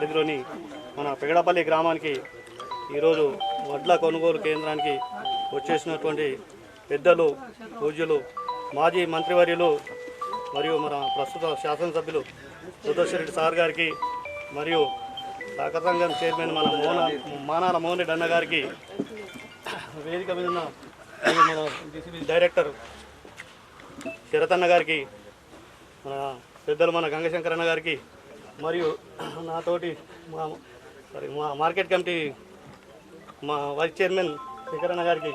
పరిధిలోని మన పెగడపల్లి గ్రామానికి ఈరోజు వడ్ల కొనుగోలు కేంద్రానికి వచ్చేసినటువంటి పెద్దలు పూజ్యులు మాజీ మంత్రివర్యులు మరియు మన ప్రస్తుత శాసనసభ్యులు సుదర్శన్ సార్ గారికి మరియు సహకార సంఘం చైర్మన్ మన మోన మానాల మోహన్ రెడ్డి అన్న గారికి వేదిక మీద ఉన్న మన డైరెక్టర్ శరతన్న గారికి మన పెద్దలు మన గంగశంకరన్న గారికి మరియు నాతోటి మా సారీ మా మార్కెట్ కమిటీ మా వైస్ చైర్మన్ శంకరన్న గారికి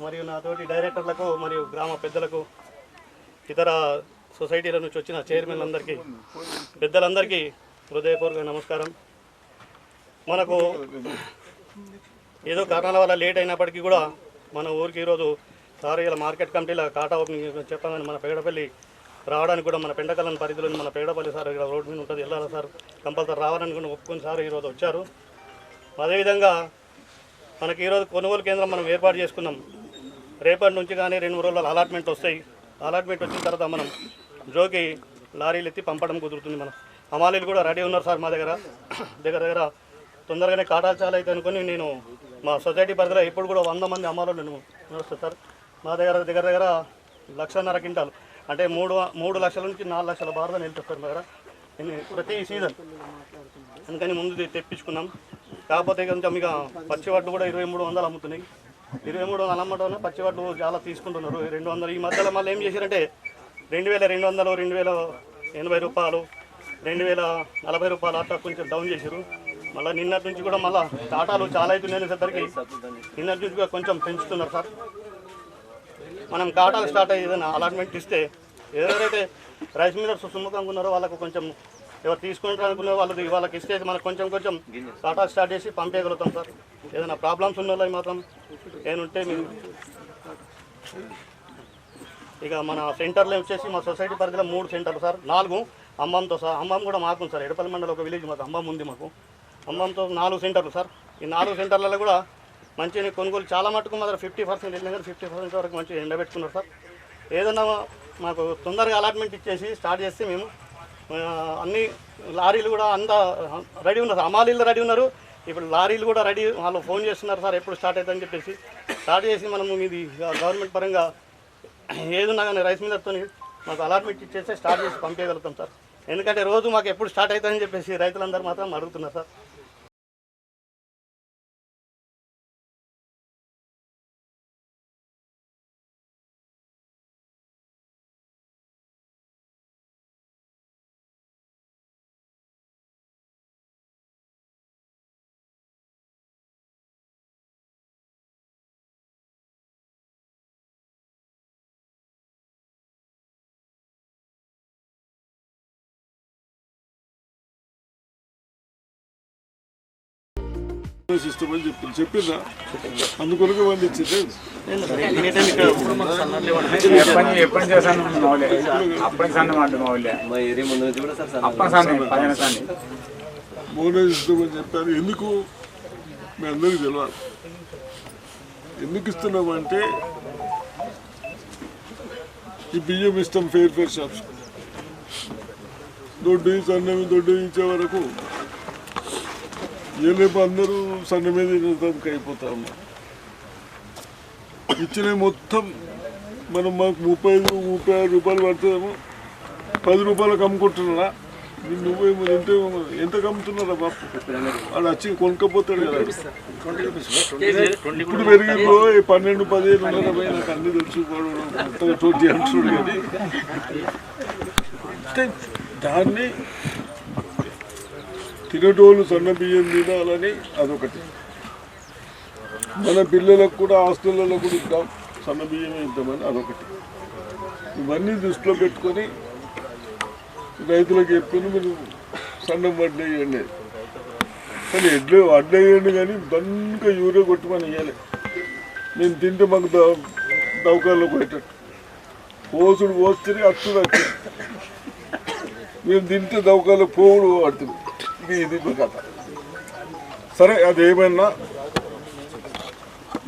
మరియు నాతోటి డైరెక్టర్లకు మరియు గ్రామ పెద్దలకు ఇతర సొసైటీల నుంచి వచ్చిన చైర్మన్ అందరికీ పెద్దలందరికీ హృదయపూర్వక నమస్కారం. మనకు ఏదో కారణాల వల్ల లేట్ అయినప్పటికీ కూడా మన ఊరికి ఈరోజు సార్ ఇలా మార్కెట్ కమిటీల కాటా ఓపెనింగ్ చెప్పాలని మన పెగడపల్లి రావడానికి కూడా మన పెండకలం పరిధిలో మన పేడపల్లి సార్ ఇక్కడ రోడ్ మీద ఉంటుంది. వెళ్ళాలి సార్? కంపల్సరీ రావాలని కూడా ఒప్పుకొని సార్ ఈరోజు వచ్చారు. అదేవిధంగా మనకి ఈరోజు కొనుగోలు కేంద్రం మనం ఏర్పాటు చేసుకున్నాం. రేపటి నుంచి కానీ రెండు మూడు రోజులు అలాట్మెంట్ వస్తాయి. అలాట్మెంట్ వచ్చిన తర్వాత మనం జోకి లారీలు ఎత్తి పంపడం కుదురుతుంది మనం. హమాలీలు కూడా రెడీ ఉన్నారు సార్ మా దగ్గర. దగ్గర దగ్గర తొందరగానే కాటాలు చాలా అయితే అనుకుని నేను మా సొసైటీ పరిధిలో ఇప్పుడు కూడా వంద మంది అమ్మాలో నేను నడుస్తాను సార్. మా దగ్గర దగ్గర దగ్గర లక్షన్నర క్వింటాలు. అంటే మూడు మూడు లక్షల నుంచి నాలుగు లక్షల బారుదని వెళ్తుంది సార్ ప్రతి సీజన్ అందుకని ముందు తెప్పించుకున్నాం. కాకపోతే కొంచెం ఇక పచ్చి వడ్డు కూడా ఇరవై మూడు వందలు అమ్ముతున్నాయి. ఇరవై మూడు వందలు అమ్మటం పచ్చి వడ్డు చాలా తీసుకుంటున్నారు. రెండు వందలు ఈ మధ్యలో మళ్ళీ ఏం చేశారంటే రెండు వేల రెండు వందలు రెండు వేల ఎనభై రూపాయలు రెండు వేల నలభై రూపాయలు అట్లా కొంచెం డౌన్ చేశారు. మళ్ళీ నిన్నటి నుంచి కూడా మళ్ళీ టాటాలు చాలా అవుతున్నాయి సార్ నిన్నటి నుంచి కూడా కొంచెం పెంచుతున్నారు సార్. మనం కాటాలు స్టార్ట్ అయ్యి ఏదైనా అలాట్మెంట్ ఇస్తే ఎవరైతే రైస్ మిల్లర్స్ సుముఖంగా ఉన్నారో వాళ్ళకు కొంచెం ఎవరు తీసుకుంటారు అనుకునే వాళ్ళది వాళ్ళకి ఇస్తే మనకు కొంచెం కొంచెం కాటా స్టార్ట్ చేసి పంపేయగలుగుతాం సార్. ఏదైనా ప్రాబ్లమ్స్ ఉన్న వాళ్ళకి మాత్రం ఏనుంటే మీరు ఇక మన సెంటర్లో వచ్చేసి మా సొసైటీ పరిధిలో మూడు సెంటర్లు సార్. నాలుగు అమ్మంతో సార్ అమ్మం కూడా మాకు ఉంది సార్. ఎడపల్లి మండలం ఒక విలేజ్ మాకు అమ్మం ఉంది మాకు. అమ్మంతో నాలుగు సెంటర్లు సార్. ఈ నాలుగు సెంటర్లలో కూడా మంచిగా కొనుగోలు చాలా మటుకు మాత్రం ఫిఫ్టీ పర్సెంట్ వెళ్ళిన ఫిఫ్టీ పర్సెంట్ వరకు మంచిగా ఎండబెట్టుకున్నారు సార్. ఏదన్నా మాకు తొందరగా అలాట్మెంట్ ఇచ్చేసి స్టార్ట్ చేస్తే మేము అన్ని లారీలు కూడా అంత రెడీ ఉన్నారు. అమాలీలు రెడీ ఉన్నారు. ఇప్పుడు లారీలు కూడా రెడీ వాళ్ళు ఫోన్ చేస్తున్నారు సార్ ఎప్పుడు స్టార్ట్ అవుతుందని చెప్పేసి. స్టార్ట్ చేసి మనము ఇది గవర్నమెంట్ పరంగా ఏదున్నా కానీ రైస్ మిల్లర్తో మాకు అలాట్మెంట్ ఇచ్చేస్తే స్టార్ట్ చేసి పంపించగలుగుతాం సార్. ఎందుకంటే రోజు మాకు ఎప్పుడు స్టార్ట్ అవుతుందని చెప్పేసి రైతులందరూ మాత్రం అడుగుతున్నారు సార్. సిస్టమ్ అని చెప్పింది చెప్పిందా అందుకొరకు వాళ్ళు ఇచ్చింది. ఎనీ టైం సిస్టమ్ అని చెప్పారు. ఎందుకు? మీ అందరికీ తెలియాలి ఎందుకు ఇస్తున్నామంటే ఈ బియ్యం ఇస్తాం ఫేర్ ఫేర్ షాప్స్. దొడ్డు సన్నవి దొడ్డు ఇచ్చే వరకు ఏ రేపు అందరూ సన్న మీద తినడానికి అయిపోతా ఉన్నారు ఇచ్చిన మొత్తం మనం మాకు ముప్పై ఐదు ముప్పై ఆరు రూపాయలు పడుతుందేమో పది రూపాయలకు అమ్ముకుంటున్నారా? నువ్వే ఎంత ఎంత కమ్ముతున్నారా బాపు? వాడు వచ్చి కొనుక్కపోతాడు కదా. ఇప్పుడు పెరిగిందో ఈ పన్నెండు పదిహేను ఉన్నర నాకు అన్ని తెలుసుకోవడం వాడు. కొత్తగా అంటున్నాడు కానీ. దాన్ని తినేటోళ్ళు సన్న బియ్యం తినాలని అదొకటి. మన పిల్లలకు కూడా హాస్టల్లో కూడా ఇద్దాం సన్న బియ్యమే ఇద్దామని అదొకటి. ఇవన్నీ దృష్టిలో పెట్టుకొని రైతులకు చెప్పుకొని మీరు సన్నం వడ్లు వేయండి. కానీ ఎడ్లు వడ్లు వేయండి కానీ దన్నుక యూరియా కొట్టుకొని వేయాలి నేను తింటే మాకు దవకాల్లో పోయేటట్టు. పోసుడు పోస్తే అచ్చుడు అచ్చు మేము తింటే దవకాల్లో పోవుడు పడుతుంది ఇది ఇది కథ సరే అదేమైనా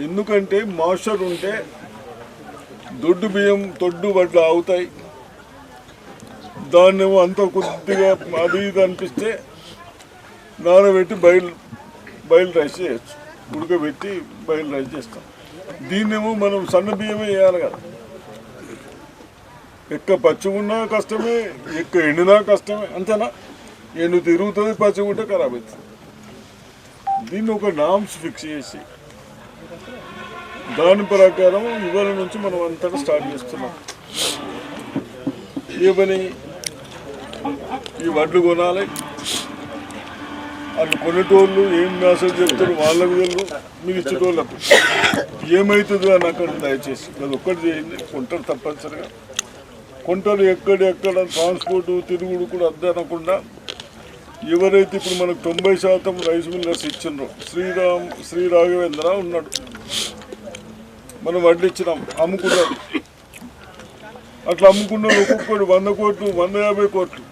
ఎందుకంటే మాస్టర్ ఉంటే దొడ్డు బియ్యం తొడ్డు వడ్లు అవుతాయి దాన్నేమో అంత కొద్దిగా అది ఇది అనిపిస్తే నానబెట్టి బయలు బయలు రైస్ చేయొచ్చు. ఉడకబెట్టి బయలు రైస్ చేస్తాం. దీన్నేమో మనం సన్న బియ్యమే వేయాలి కదా. ఎక్క పచ్చి ఉన్నా కష్టమే ఎక్క ఎండినా కష్టమే అంతేనా? నేను తిరుగుతుంది పచ్చి ఖరాబ్ అవుతుంది దీన్ని ఒక నామ్స్ ఫిక్స్ చేసి దాని ప్రకారం ఇవాళ నుంచి మనం అంతటా స్టార్ట్ చేస్తున్నాం. ఏ పని ఈ వడ్లు కొనాలి. వాళ్ళు కొనేటోళ్ళు ఏం మెసేజ్ చెప్తారు వాళ్ళకు తెలుసు మీకు ఇచ్చేటోళ్ళకు ఏమవుతుందో అని అక్కడ దయచేసి అది ఒక్కటి చేయండి కొంటారు తప్పనిసరిగా. కొంటారు ఎక్కడ ఎక్కడ ట్రాన్స్పోర్ట్ తిరుగుడు కూడా అద్దె అనకుండా ఎవరైతే ఇప్పుడు మనకు తొంభై శాతం రైస్ మిల్లర్స్ ఇచ్చిండ్రో శ్రీరామ్ శ్రీ రాఘవేంద్ర ఉన్నాడు. మనం వడ్లు అమ్ముకున్నాడు అట్లా అమ్ముకున్న ఒక్కొక్కడు వంద కోట్లు వంద యాభై కోట్లు.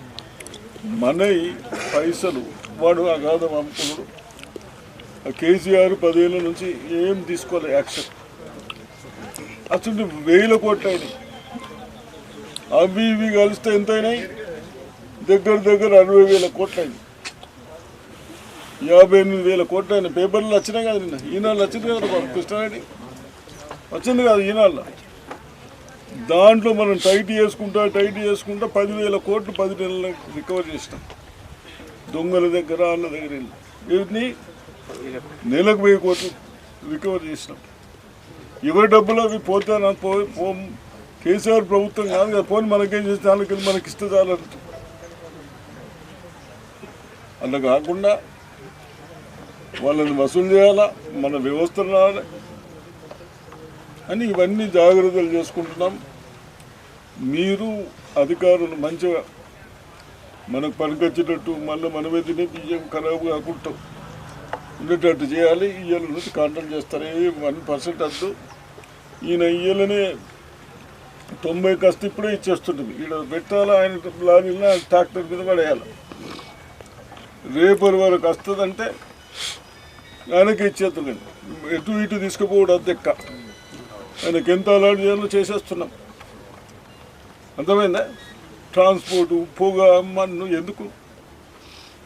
మనయి పైసలు వాడు అగాధం అమ్ముకున్నాడు. కేసీఆర్ పదేళ్ళ నుంచి ఏం తీసుకోవాలి యాక్షన్. అసలు వేల కోట్లు అయినాయి. అవి ఇవి కలిస్తే ఎంత అయినాయి దగ్గర దగ్గర అరవై వేల కోట్లు అయింది యాభై ఎనిమిది వేల కోట్లు అయిన పేపర్లు వచ్చినాయి కదా నిన్న. ఈనాళ్ళు వచ్చింది కదా కృష్ణారెడ్డి? వచ్చింది కదా ఈనాళ్ళ. దాంట్లో మనం టైట్ చేసుకుంటా టైట్ చేసుకుంటా పదివేల కోట్లు పది నెలలకు రికవర్ చేసినాం. దొంగల దగ్గర వాళ్ళ దగ్గర వీటిని నెలకు వెయ్యి కోట్లు రికవర్ చేసినాం. ఎవరి డబ్బులు అవి పోతే పో పో కేసీఆర్ ప్రభుత్వం కాదు కదా. పోనీ మనకేం చేస్తే వాళ్ళకి మనకి ఇస్తే చాలు అలా కాకుండా వాళ్ళని వసూలు చేయాలా? మన వ్యవస్థను రావాలి అని ఇవన్నీ జాగ్రత్తలు చేసుకుంటున్నాం. మీరు అధికారులు మంచిగా మనకు పనికొచ్చేటట్టు మళ్ళీ మనమే తినే బియ్యం ఖరాబ్ కాకుండా ఉండేటట్టు చేయాలి. ఇయ్యల నుంచి కాంట్రాక్ట్ చేస్తారు ఏ వన్ పర్సెంట్ వద్దు. ఈయన ఇయ్యాలనే తొంభై కష్ట ఇప్పుడే ఇచ్చేస్తుంటుంది. ఈడ పెట్టాలి? ఆయన లారీలో ట్రాక్టర్ మీద పడేయాలి? రేపటి వరకు వస్తుందంటే ఆయనకి ఇచ్చేస్తుందండి ఎటు ఇటు తీసుకుపోవడం అద్దెక్క. ఆయనకి ఎంత అలాంటి చేయాలో చేసేస్తున్నాం. అర్థమైందా? ట్రాన్స్పోర్టు పొగ మన్ను ఎందుకు?